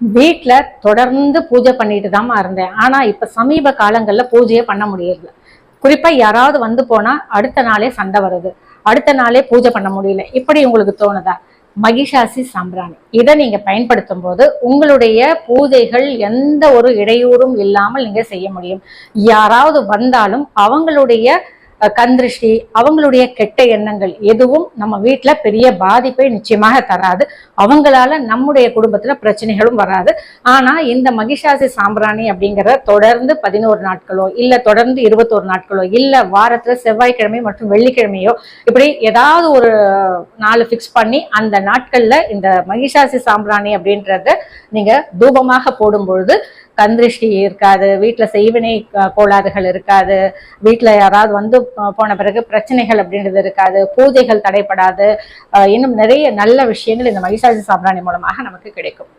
வீட்ல தொடர்ந்து பூஜை பண்ணிட்டு தாம்மா இருந்தேன். ஆனா இப்ப சமீப காலங்கள்ல பூஜையே பண்ண முடியல குறிப்பா யாராவது வந்து போனா அடுத்த நாளே சண்டை வருது. அடுத்த நாளே பூஜை பண்ண முடியல. இப்படி உங்களுக்கு தோணுதா? மகிஷாசி சாம்பிராணி. இதை நீங்க பயன்படுத்தும் போது உங்களுடைய பூஜைகள் எந்த ஒரு இடையூறும் இல்லாமல் நீங்க செய்ய முடியும். யாராவது வந்தாலும் அவங்களுடைய கந்திருஷ்டி அவங்களுடைய கெட்ட எண்ணங்கள் எதுவும் நம்ம வீட்டில் பெரிய பாதிப்பை நிச்சயமாக தராது. அவங்களால நம்முடைய குடும்பத்தில் பிரச்சனைகளும் வராது. ஆனால் இந்த மகிஷாசி சாம்பிராணி அப்படிங்கிறத தொடர்ந்து பதினோரு நாட்களோ இல்லை தொடர்ந்து இருபத்தோரு நாட்களோ இல்லை வாரத்தில் செவ்வாய்க்கிழமை மற்றும் வெள்ளிக்கிழமையோ இப்படி ஏதாவது ஒரு நாள் ஃபிக்ஸ் பண்ணி அந்த நாட்களில் இந்த மகிஷாசி சாம்பிராணி அப்படின்றத நீங்கள் தூபமாக போடும் பொழுது கந்திருஷ்டி இருக்காது வீட்டில் செய்வினை கோளாறுகள் இருக்காது வீட்டில் யாராவது வந்து போன பிறகு பிரச்சனைகள் அப்படின்றது இருக்காது பூஜைகள் தடைப்படாது. இன்னும் நிறைய நல்ல விஷயங்கள் இந்த மகிஷாசி சாம்பிராணி மூலமாக நமக்கு கிடைக்கும்.